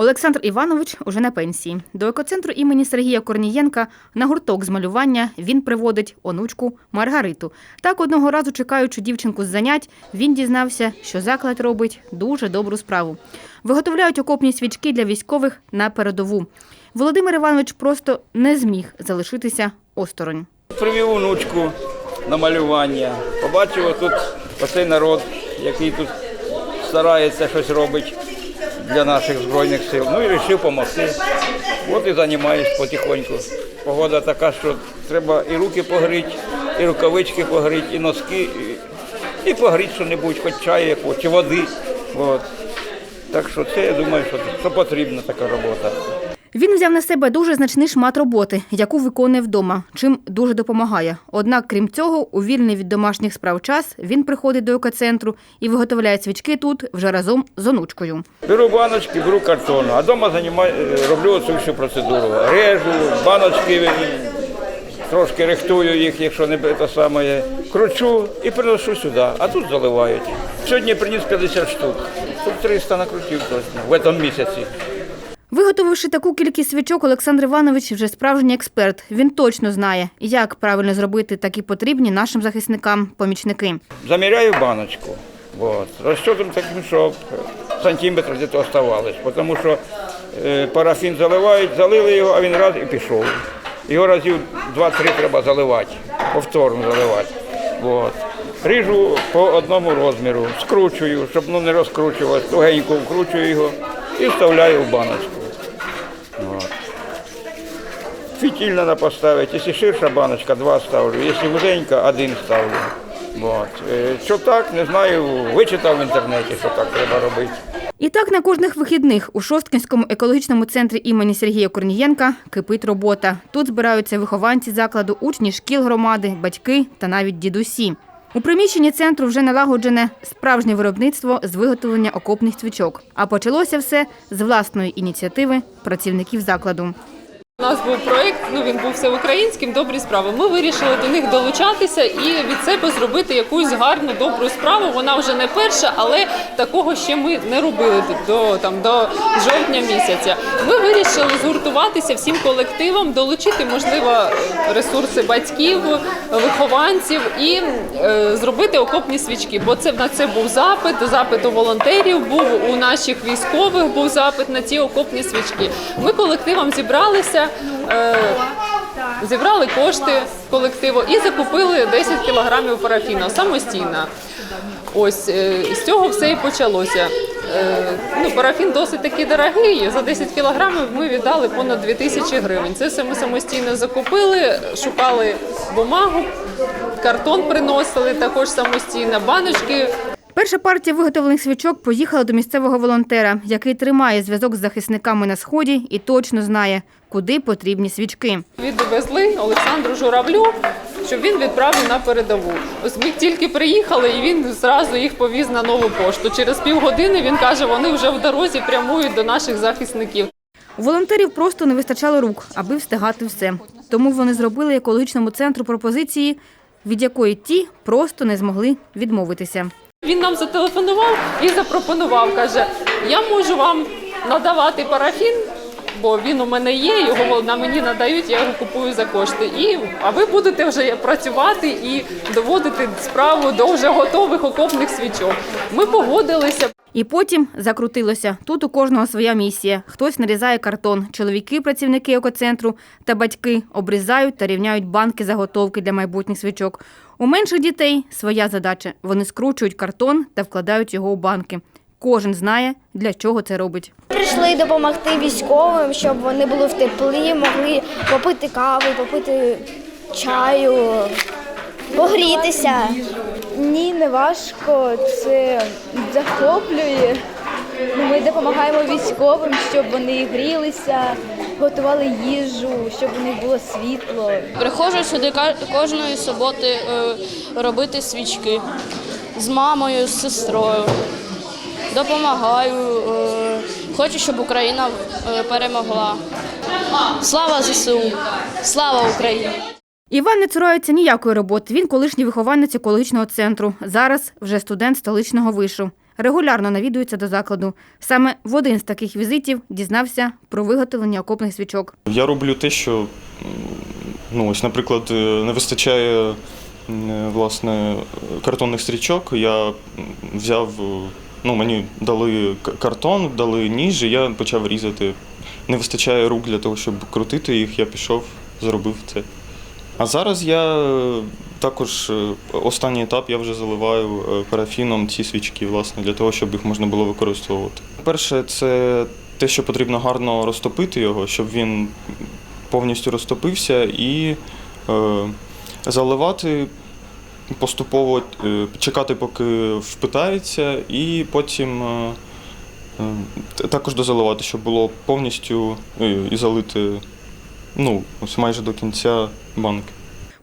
Олександр Іванович уже на пенсії. До екоцентру імені Сергія Корнієнка на гурток з малювання він приводить онучку Маргариту. Так одного разу, чекаючи дівчинку з занять, він дізнався, що заклад робить дуже добру справу. Виготовляють окопні свічки для військових на передову. Володимир Іванович просто не зміг залишитися осторонь. Привів онучку на малювання. Побачив тут оцей народ, який тут старається щось робить для наших Збройних сил. Ну і вирішив допомогти. От і займаюсь потихоньку. Погода така, що треба і руки погріти, і рукавички погріти, і носки, і, і погріти що-небудь, хоч якого, чи води. От. Так що це, я думаю, що, що потрібна така робота. Він взяв на себе дуже значний шмат роботи, яку виконує вдома, чим дуже допомагає. Однак, крім цього, у вільний від домашніх справ час він приходить до екоцентру і виготовляє свічки тут вже разом з онучкою. Беру баночки, беру картон, а вдома займаю, роблю цю всю процедуру. Режу, баночки е, трошки рихтую їх, якщо не те саме, кручу і приношу сюди, а тут заливають. Сьогодні приніс 50 штук, тут 300 накрутив точно в цьому місяці. Виготовивши таку кількість свічок, Олександр Іванович вже справжній експерт. Він точно знає, як правильно зробити такі потрібні нашим захисникам помічники. Заміряю баночку. Вот. Розчетом таким, щоб сантиметр десь оставалось. Тому що е, парафін заливають, залили його, а він раз і пішов. Його разів 2-3 треба заливати, повторно заливати. Вот. Ріжу по одному розміру, скручую, щоб ну, не розкручувалось, тугенько вкручую його і вставляю в баночку. Вот. Фітіль треба поставити. Якщо ширша баночка, два ставлю. Якщо вузенька, один ставлю. Вот. Е, Що так, не знаю, вичитав в інтернеті, що так треба робити. І так на кожних вихідних у Шосткінському екологічному центрі імені Сергія Корнієнка кипить робота. Тут збираються вихованці закладу, учні шкіл громади, батьки та навіть дідусі. У приміщенні центру вже налагоджене справжнє виробництво з виготовлення окопних свічок. А почалося все з власної ініціативи працівників закладу. У нас був проєкт, ну він був всеукраїнським, добрі справи. Ми вирішили до них долучатися і від себе зробити якусь гарну добру справу. Вона вже не перша, але такого ще ми не робили до там до жовтня місяця. Ми вирішили згуртуватися всім колективом, долучити можливо ресурси батьків, вихованців і е, зробити окопні свічки. Бо це на це був запит, запит у волонтерів, був у наших військових був запит на ці окопні свічки. Ми колективом зібралися. Е, Зібрали кошти колективу і закупили 10 кілограмів парафіну самостійно. Ось е, з цього все і почалося. Е, Ну, парафін досить таки дорогий. За 10 кілограмів ми віддали понад 2 тисячі гривень. Це все ми самостійно закупили, шукали бумагу, картон приносили також самостійно, баночки Перша партія виготовлених свічок поїхала до місцевого волонтера, який тримає зв'язок з захисниками на сході і точно знає, куди потрібні свічки. Відвезли Олександру Журавлю, щоб він відправив на передову. Ось ми тільки приїхали, і він зразу їх повіз на нову пошту. Через півгодини він каже, вони вже в дорозі прямують до наших захисників. У волонтерів просто не вистачало рук, аби встигати все. Тому вони зробили екологічному центру пропозиції, від якої ті просто не змогли відмовитися. Він нам зателефонував і запропонував, каже: я можу вам надавати парафін. Бо він у мене є, його на мені надають, я його купую за кошти. І а ви будете вже працювати і доводити справу до вже готових окопних свічок. Ми погодилися. І потім закрутилося. Тут у кожного своя місія. Хтось нарізає картон. Чоловіки, працівники екоцентру та батьки обрізають та рівняють банки заготовки для майбутніх свічок. У менших дітей своя задача. Вони скручують картон та вкладають його у банки. Кожен знає, для чого це робить. Прийшли допомогти військовим, щоб вони були в теплі, могли попити кави, попити чаю, погрітися. Ні, не важко, це захоплює. Ну, Ми допомагаємо військовим, щоб вони грілися, готували їжу, щоб у них було світло. Приходжу сюди кожної суботи е, робити свічки з мамою, з сестрою. Допомагаю. е, Хочу, щоб Україна е, перемогла. Слава ЗСУ! Слава Україні! Іван не цурається ніякої роботи. Він колишній вихованець екологічного центру. Зараз вже студент столичного вишу. регулярно навідується до закладу. Саме в один з таких візитів дізнався про виготовлення окопних свічок. Я роблю те, що, ну, ось, наприклад, е, не вистачає власне картонних стрічок. Я взяв, е, ну, мені дали картон, дали ніж, і я почав різати. Не вистачає рук для того, щоб крутити їх, я пішов, зробив це. А зараз я е, також е, останній етап я вже заливаю е, парафіном ці свічки, власне, для того, щоб їх можна було використовувати. Перше, це те, що потрібно гарно розтопити його, щоб він повністю розтопився, і е, заливати поступово, чекати, поки впитається, і потім також дозаливати, щоб було повністю і залити ну, ось майже до кінця банки.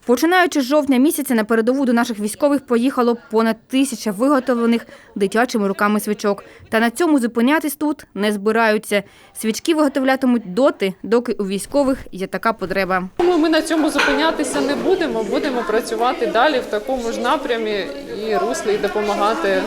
Починаючи з жовтня місяця на передову до наших військових поїхало понад тисяча виготовлених дитячими руками свічок. Та на цьому зупинятись тут не збираються. Свічки виготовлятимуть доти, доки у військових є така потреба. Тому ми на цьому зупинятися не будемо. Будемо працювати далі в такому ж напрямі і руслі і допомагати